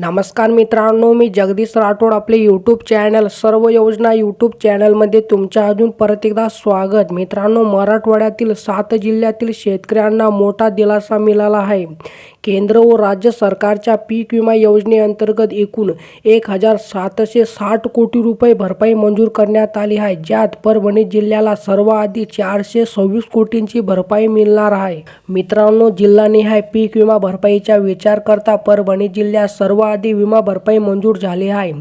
नमस्कार मित्रांनो मी जगदीश राठोड आपले यूट्यूब चॅनल सर्व योजना यूट्यूब चॅनलमध्ये तुमच्या अजून परत एकदा स्वागत. मित्रांनो मराठवाड्यातील सात जिल्ह्यातील शेतकऱ्यांना मोठा दिलासा मिळाला आहे. केंद्र व राज्य सरकारच्या पीक विमा योजनेअंतर्गत एकूण एक हजार सातशे साठ कोटी रुपये भरपाई मंजूर करण्यात आली आहे. ज्यात परभणी जिल्ह्याला सर्वाधिक चारशे सव्वीस कोटींची भरपाई मिळणार आहे. मित्रांनो जिल्हानिहाय पीक विमा भरपाईचा विचार करता परभणी जिल्ह्यात सर्वाधिक विमा भरपाई मंजूर झाली आहे.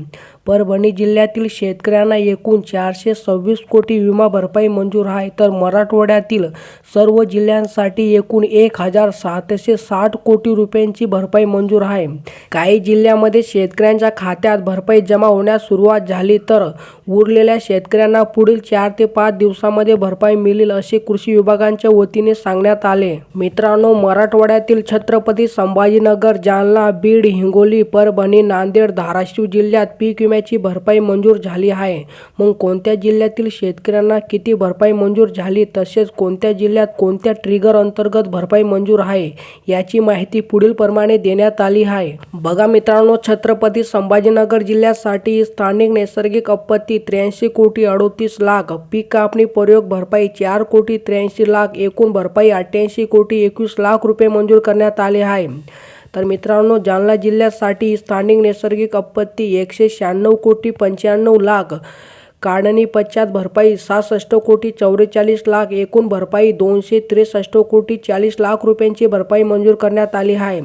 परभणी जिल्ह्यातील शेतकऱ्यांना एकूण चारशे सव्वीस कोटी विमा भरपाई मंजूर आहे. तर मराठवाड्यातील सर्व जिल्ह्यांसाठी एकूण एक हजार सातशे साठ कोटी रुपयांची भरपाई मंजूर आहे. काही जिल्ह्यामध्ये शेतकऱ्यांच्या खात्यात भरपाई जमा होण्यास सुरुवात झाली तर उरलेल्या शेतकऱ्यांना पुढील चार ते पाच दिवसामध्ये भरपाई मिळेल असे कृषी विभागांच्या वतीने सांगण्यात आले. मित्रांनो मराठवाड्यातील छत्रपती संभाजीनगर जालना बीड हिंगोली परभणी नांदेड धाराशिव जिल्ह्यात पीक विमा रुपयाची भरपाई मंजूर झाली आहे. मग कोणत्या जिल्ह्यातील शेतकऱ्यांना किती भरपाई मंजूर झाली? तसेच कोणत्या जिल्ह्यात कोणत्या ट्रिगर अंतर्गत भरपाई मंजूर आहे? याची माहिती पुढील प्रमाणे देण्यात आली आहे. बघा मित्रांनो छत्रपती संभाजीनगर जिल्ह्यासाठी स्थानिक नैसर्गिक आपत्ती त्र्याऐंशी कोटी अडोतीस लाख पीक कापणी प्रयोग भरपाई चार कोटी त्र्याऐंशी लाख एकूण भरपाई अठ्ठ्याऐंशी कोटी एकवीस लाख रुपये मंजूर करण्यात आले आहे. तर मित्रांनो जालना जिल्ह्यासाठी स्थानिक नैसर्गिक आपत्ती एकशे शहाण्णव कोटी पंच्याण्णव लाख काढणी पश्चात भरपाई सहासष्ट कोटी चौवेचाळीस लाख एकूण भरपाई दोनशे त्रेसष्ट कोटी चाळीस लाख रुपयांची भरपाई मंजूर करण्यात आली आहे.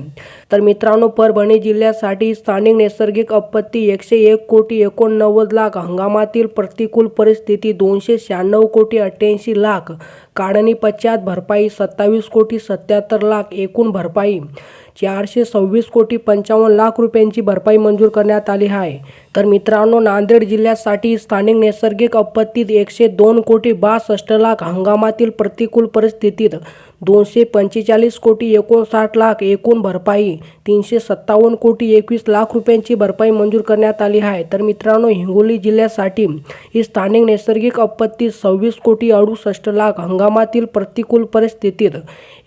तर मित्रांनो परभणी जिल्ह्यासाठी स्थानिक नैसर्गिक आपत्ती एकशे एक कोटी एकोणनव्वद लाख हंगामातील प्रतिकूल परिस्थिती दोनशे शहाण्णव कोटी अठ्ठ्याऐंशी लाख काढणी पश्चात भरपाई सत्तावीस कोटी सत्याहत्तर लाख एकूण भरपाई चारशे सव्वीस कोटी पंचावन्न लाख रुपयांची भरपाई मंजूर करण्यात आली आहे. तर मित्रांनो नांदेड जिल्ह्यासाठी स्थानिक नैसर्गिक आपत्तीत एकशे दोन कोटी बासष्ट लाख हंगामातील प्रतिकूल परिस्थितीत दोनशे पंचेचाळीस कोटी एकोणसाठ लाख एकूण भरपाई तीनशे सत्तावन्न कोटी एकवीस लाख रुपयांची भरपाई मंजूर करण्यात आली आहे. तर मित्रांनो हिंगोली जिल्ह्यासाठी ही स्थानिक नैसर्गिक आपत्ती सव्वीस कोटी अडुसष्ट लाख हंगामातील प्रतिकूल परिस्थितीत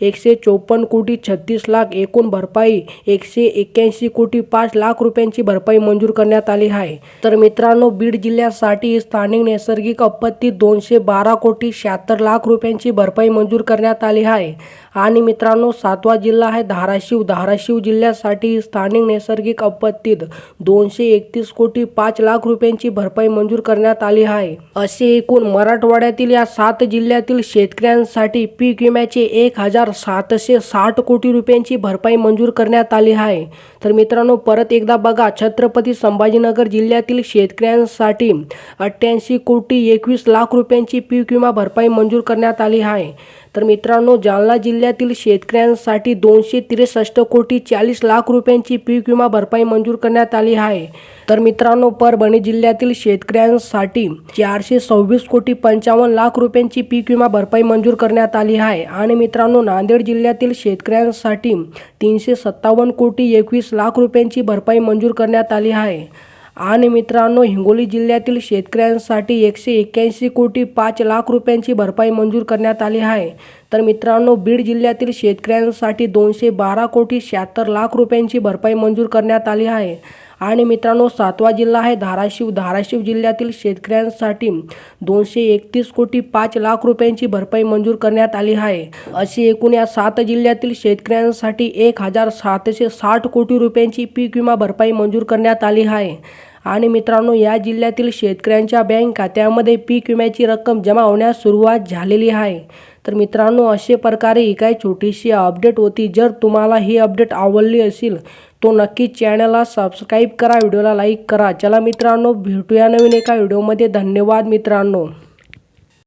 एकशे चोपन्न कोटी छत्तीस लाख एकूण भरपाई. एकशे एक्क्याऐंशी कोटी पाच लाख रुपयांची भरपाई मंजूर करण्यात आली आहे. तर मित्रांनो बीड जिल्ह्यासाठी स्थानिक नैसर्गिक आपत्ती दोनशे बारा कोटी शहात्तर लाख रुपयांची भरपाई मंजूर करण्यात आली आहे. आणि मित्रांनो सातवा जिल्हा आहे धाराशिव. धाराशिव जिल्ह्यासाठी स्थानिक नैसर्गिक आपत्तीत दोनशे एकतीस कोटी पाच लाख रुपयांची भरपाई मंजूर करण्यात आली आहे. असे एकूण मराठवाड्यातील या सात जिल्ह्यातील शेतकऱ्यांसाठी पीक विम्याचे एक हजार सातशे साठ कोटी रुपयांची भरपाई मंजूर करण्यात आली आहे. तर मित्रांनो परत एकदा बघा छत्रपती संभाजीनगर जिल्ह्यातील शेतकऱ्यांसाठी अठ्ठ्याऐंशी कोटी एकवीस लाख रुपयांची पीक विमा भरपाई मंजूर करण्यात आली आहे. तर मित्रांनो जालना जिल्ह्यातील शेतकऱ्यांसाठी दोनशे त्रेसष्ट कोटी चाळीस लाख रुपयांची पीक विमा भरपाई मंजूर करण्यात आली आहे. तर मित्रांनो परभणी जिल्ह्यातील शेतकऱ्यांसाठी चारशे सव्वीस कोटी पंचावन्न लाख रुपयांची पीक विमा भरपाई मंजूर करण्यात आली आहे. आणि मित्रांनो नांदेड जिल्ह्यातील शेतकऱ्यांसाठी तीनशे सत्तावन्न कोटी एकवीस लाख रुपयांची भरपाई मंजूर करण्यात आली आहे. आणि मित्रांनो हिंगोली जिल्ह्यातील शेतकऱ्यांसाठी एकशे एक्क्याऐंशी कोटी पाच लाख रुपयांची भरपाई मंजूर करण्यात आली आहे. तर मित्रांनो बीड जिल्ह्यातील शेतकऱ्यांसाठी दोनशे बारा कोटी शहात्तर लाख रुपयांची भरपाई मंजूर करण्यात आली आहे. आणि मित्रांनो सातवा जिल्हा आहे धाराशिव. धाराशिव जिल्ह्यातील शेतकऱ्यांसाठी दोनशे एकतीस कोटी पाच लाख रुपयांची भरपाई मंजूर करण्यात आली आहे. अशी एकूण या सात जिल्ह्यातील शेतकऱ्यांसाठी एक हजार सातशे साठ कोटी रुपयांची पीक विमा भरपाई मंजूर करण्यात आली आहे. आणि मित्रांनो या जिल्ह्यातील शेतकऱ्यांच्या बँक खात्यामध्ये पीक विम्याची रक्कम जमा होण्यास सुरुवात झालेली आहे. तर मित्रांनो अशा प्रकारे ही काही छोटीशी अपडेट होती. जर तुम्हाला ही अपडेट आवडली असेल तो नक्की चॅनलला सबस्क्राईब करा व्हिडिओला लाईक करा. चला मित्रांनो भेटूया नवीन एका व्हिडिओमध्ये. धन्यवाद मित्रांनो.